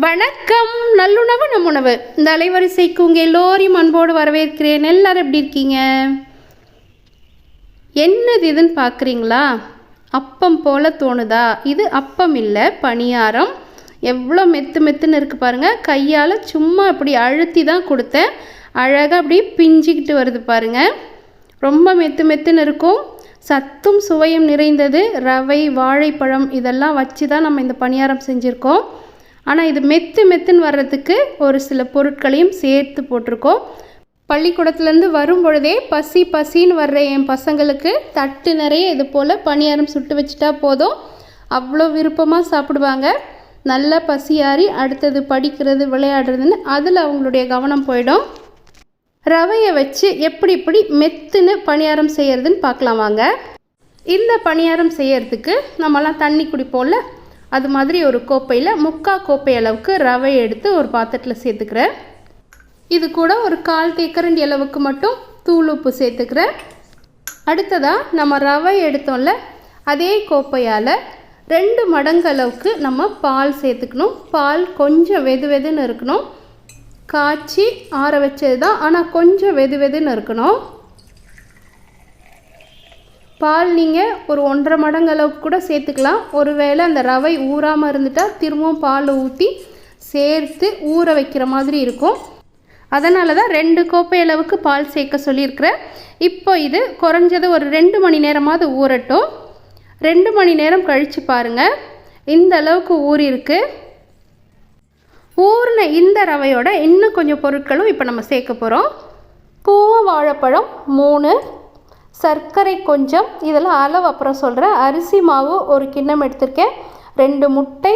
வணக்கம் நல்லுணவு நம் உணவு இந்த அலைவரிசைக்கு உங்கள் எல்லோரையும் அன்போடு வரவேற்கிறேன். எல்லாரும் எப்படி இருக்கீங்க? என்னது இதுன்னு பார்க்குறீங்களா? அப்பம் போல தோணுதா? இது அப்பம் இல்லை பணியாரம். எவ்வளோ மெத்து மெத்துன்னு இருக்குது பாருங்கள் கையால் சும்மா அப்படி அழுத்தி தான் கொடுத்தேன். அழகாக அப்படி பிஞ்சிக்கிட்டு வருது பாருங்கள் ரொம்ப மெத்து மெத்துன்னு இருக்கும். சத்தும் சுவையும் நிறைந்தது. ரவை வாழைப்பழம் இதெல்லாம் வச்சு தான் நம்ம இந்த பணியாரம் செஞ்சுருக்கோம். ஆனால் இது மெத்து மெத்துன்னு வர்றதுக்கு ஒரு சில பொருட்களையும் சேர்த்து போட்டிருக்கோம். பள்ளிக்கூடத்துலேருந்து வரும் பொழுதே பசி பசின்னு வர்ற என் பசங்களுக்கு தட்டு நிறைய இது போல் பணியாரம் சுட்டு வச்சுட்டா போதும். அவ்வளோ விருப்பமாக சாப்பிடுவாங்க. நல்லா பசியாறி அடுத்தது படிக்கிறது விளையாடுறதுன்னு அதில் அவங்களுடைய கவனம் போயிடும். ரவையை வச்சு எப்படி இப்படி மெத்துன்னு பணியாரம் செய்கிறதுன்னு பார்க்கலாம் வாங்க. இந்த பணியாரம் செய்யறதுக்கு நம்மலாம் தண்ணி குடிப்போம்ல அது மாதிரி ஒரு கோப்பையில் முக்கா கோப்பை அளவுக்கு ரவை எடுத்து ஒரு பாத்திரத்தில் சேர்த்துக்கிறேன். இது கூட ஒரு கால் தேக்கரண்டி அளவுக்கு மட்டும் தூள் உப்பு சேர்த்துக்கிறேன். அடுத்ததாக நம்ம ரவை எடுத்தோம்ல அதே கோப்பையால் ரெண்டு மடங்கு அளவுக்கு நம்ம பால் சேர்த்துக்கணும். பால் கொஞ்சம் வெது வெதுன்னு இருக்கணும். காய்ச்சி ஆற வச்சது தான் ஆனால் கொஞ்சம் வெது வெதுன்னு இருக்கணும். பால் நீங்கள் ஒரு ஒன்றரை மடங்கு அளவுக்கு கூட சேர்த்துக்கலாம். ஒருவேளை அந்த ரவை ஊறாமல் இருந்துட்டால் திரும்பவும் பால் ஊற்றி சேர்த்து ஊற வைக்கிற மாதிரி இருக்கும். அதனால தான் ரெண்டு கோப்பை அளவுக்கு பால் சேர்க்க சொல்லியிருக்கிறேன். இப்போ இது குறைஞ்சது ஒரு ரெண்டு மணி நேரமாவது ஊறட்டும். ரெண்டு மணி நேரம் கழித்து பாருங்கள் இந்த அளவுக்கு ஊறியிருக்கு. ஊறின இந்த ரவையோட இன்னும் கொஞ்சம் பொருட்களும் இப்போ நம்ம சேர்க்க போகிறோம் பூவ வாழைப்பழம் மூணு சர்க்கரை கொஞ்சம் இதெல்லாம் அளவு அப்புறம் சொல்கிறேன் அரிசி மாவு ஒரு கிண்ணம் எடுத்திருக்கேன். ரெண்டு முட்டை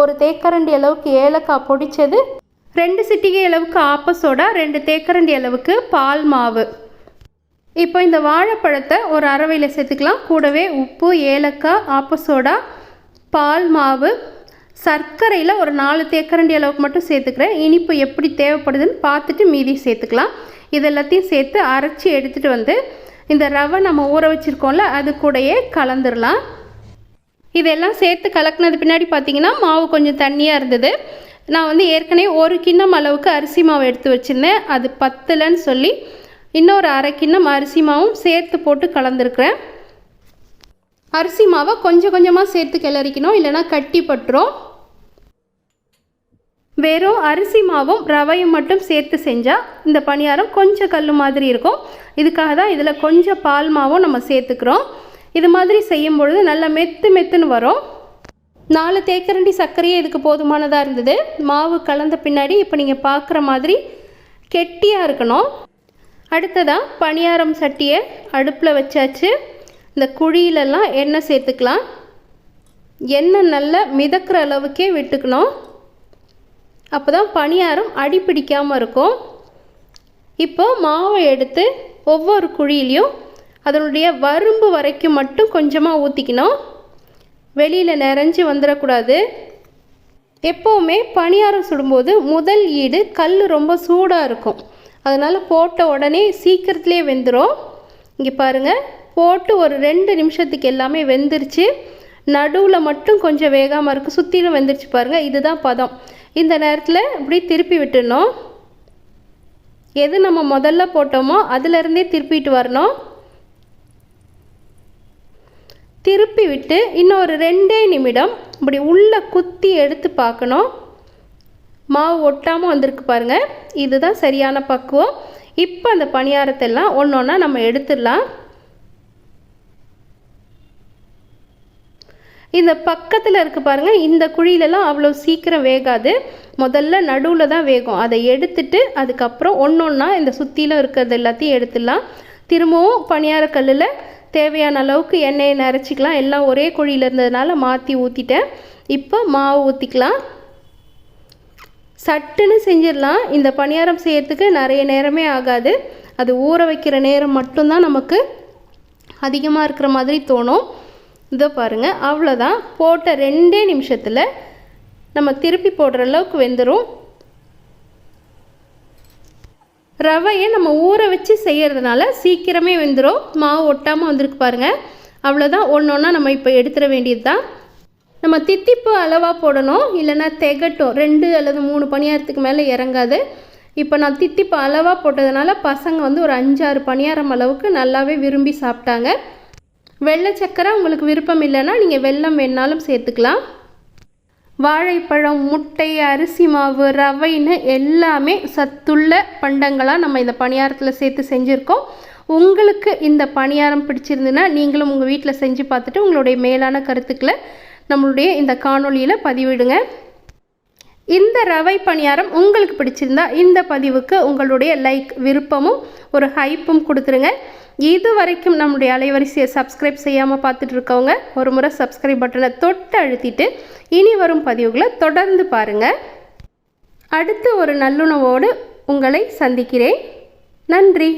ஒரு தேக்கரண்டி அளவுக்கு ஏலக்காய் பொடிச்சது. ரெண்டு சிட்டிகை அளவுக்கு ஆப்பசோடா ரெண்டு தேக்கரண்டி அளவுக்கு பால் மாவு. இப்போ இந்த வாழைப்பழத்தை ஒரு அரவையில் சேர்த்துக்கலாம். கூடவே உப்பு ஏலக்காய் ஆப்பசோடா பால் மாவு. சர்க்கரையில் ஒரு நாலு தேக்கரண்டி அளவுக்கு மட்டும் சேர்த்துக்கிறேன். இனிப்பு எப்படி தேவைப்படுதுன்னு பார்த்துட்டு மீதி சேர்த்துக்கலாம். இது எல்லாத்தையும் சேர்த்து அரைச்சி எடுத்துகிட்டு வந்து இந்த ரவை நம்ம ஊற வச்சுருக்கோம்ல அது கூடயே கலந்துடலாம் இதெல்லாம் சேர்த்து கலக்குனது பின்னாடி பார்த்திங்கன்னா மாவு கொஞ்சம் தண்ணியாக இருந்தது. நான் வந்து ஏற்கனவே ஒரு கிண்ணம் அளவுக்கு அரிசி மாவு எடுத்து வச்சுருந்தேன். அது பத்தலைன்னு சொல்லி இன்னொரு அரை கிண்ணம் அரிசி மாவும் சேர்த்து போட்டு கலந்துருக்குறேன். அரிசி மாவை கொஞ்சம் கொஞ்சமாக சேர்த்து கிளறிக்கணும் இல்லைன்னா கட்டி பட்டுரும். வெறும் அரிசி மாவும் ரவையும் மட்டும் சேர்த்து செஞ்சால் இந்த பணியாரம் கொஞ்சம் கல் மாதிரி இருக்கும். இதுக்காக தான் இதில் கொஞ்சம் பால் மாவும் நம்ம சேர்த்துக்கிறோம். இது மாதிரி செய்யும் பொழுது நல்லா மெத்து மெத்துன்னு வரும். நாலு தேக்கரண்டி சர்க்கரையே இதுக்கு போதுமானதாக இருந்தது. மாவு கலந்த பின்னாடி இப்போ நீங்கள் பார்க்குற மாதிரி கெட்டியாக இருக்கணும். அடுத்ததாக பணியாரம் சட்டியை அடுப்பில் வச்சாச்சு. இந்த குழியிலலாம் எண்ணெய் சேர்த்துக்கலாம். எண்ணெய் நல்லா மிதக்கிற அளவுக்கே விட்டுக்கணும். அப்போ தான் பணியாரம் அடி பிடிக்காமல் இருக்கும். இப்போ மாவை எடுத்து ஒவ்வொரு குழியிலையும் அதனுடைய வரும்பு வரைக்கும் மட்டும் கொஞ்சமாக ஊற்றிக்கணும் வெளியில் நிறைஞ்சி வந்துடக்கூடாது. எப்போவுமே பணியாரம் சுடும்போது முதல் ஈடு கல் ரொம்ப சூடாக இருக்கும். அதனால் போட்ட உடனே சீக்கிரத்துலேயே வெந்துடும் இங்கே பாருங்கள் போட்டு ஒரு ரெண்டு நிமிஷத்துக்கு எல்லாமே வெந்துருச்சு. நடுவில் மட்டும் கொஞ்சம் வேகாமல் இருக்குது சுற்றிலும் வெந்துருச்சு பாருங்கள் இதுதான் பதம். இந்த நேரத்தில் இப்படி திருப்பி விட்டுடணும். எது நம்ம முதல்ல போட்டோமோ அதுலேருந்தே திருப்பிட்டு வரணும். திருப்பி விட்டு இன்னொரு ரெண்டே நிமிடம் இப்படி உள்ளே குத்தி எடுத்து பார்க்கணும். மாவு ஒட்டாமல் வந்திருக்கு பாருங்கள் இதுதான் சரியான பக்குவம். இப்போ அந்த பணியாரத்தெல்லாம் ஒன்று ஒன்றா நம்ம எடுத்துடலாம். இந்த பக்கத்தில் இருக்குது பாருங்கள் இந்த குழியிலலாம் அவ்வளோ சீக்கிரம் வேகாது. முதல்ல நடுவில் தான் வேகும். அதை எடுத்துட்டு அதுக்கப்புறம் ஒன்று ஒன்றா இந்த சுற்றிலும் இருக்கிறது எல்லாத்தையும் எடுத்துடலாம். திரும்பவும் பணியாரக்கல்லில் தேவையான அளவுக்கு எண்ணெயை நிறச்சிக்கலாம் எல்லாம் ஒரே குழியில் இருந்ததுனால மாற்றி ஊற்றிட்டேன் இப்போ மாவு ஊற்றிக்கலாம் சட்டுன்னு செஞ்சிடலாம். இந்த பணியாரம் செய்யறதுக்கு நிறைய நேரமே ஆகாது. அது ஊற வைக்கிற நேரம் மட்டும்தான் நமக்கு அதிகமாக இருக்கிற மாதிரி தோணும். இதோ பாருங்கள் அவ்வளோதான் போட்ட ரெண்டே நிமிஷத்தில் நம்ம திருப்பி போடுற அளவுக்கு வெந்துடும் ரவையை நம்ம ஊற வச்சு செய்கிறதுனால சீக்கிரமே வெந்துடும் மாவு ஒட்டாமல் வந்திருக்கு பாருங்கள் அவ்வளோதான் ஒன்று ஒன்றா நம்ம இப்போ எடுத்துட வேண்டியது தான் நம்ம தித்திப்பு அளவாக போடணும். இல்லைன்னா திகட்டும். ரெண்டு அல்லது மூணு பணியாரத்துக்கு மேலே இறங்காது. இப்போ நான் தித்திப்பு அளவாக போட்டதுனால பசங்க வந்து ஒரு அஞ்சாறு பணியாரம் அளவுக்கு நல்லாவே விரும்பி சாப்பிட்டாங்க. வெள்ளை சக்கரை உங்களுக்கு விருப்பம் இல்லைன்னா நீங்கள் வெள்ளம் வேணாலும் சேர்த்துக்கலாம். வாழைப்பழம் முட்டை அரிசி மாவு ரவைன்னு எல்லாமே சத்துள்ள பண்டங்களாக நம்ம இந்த பணியாரத்தில் சேர்த்து செஞ்சுருக்கோம். உங்களுக்கு இந்த பணியாரம் பிடிச்சிருந்துன்னா நீங்களும் உங்கள் வீட்டில் செஞ்சு பார்த்துட்டு உங்களுடைய மேலான கருத்துக்களை நம்மளுடைய இந்த காணொலியில் பதிவிடுங்க. இந்த ரவை பணியாரம் உங்களுக்கு பிடிச்சிருந்தா இந்த பதிவுக்கு உங்களுடைய லைக் விருப்பமும் ஒரு ஹைப்பும் கொடுத்துருங்க. இது வரைக்கும் நம்முடைய அலைவரிசையை சப்ஸ்கிரைப் செய்யாமல் பார்த்துட்டு இருக்கவங்க ஒரு முறை சப்ஸ்கிரைப் பட்டனை தொட்டு அழுத்திட்டு இனி வரும் பதிவுகளை தொடர்ந்து பாருங்கள் அடுத்து ஒரு நல்லுணவோடு உங்களை சந்திக்கிறேன். நன்றி.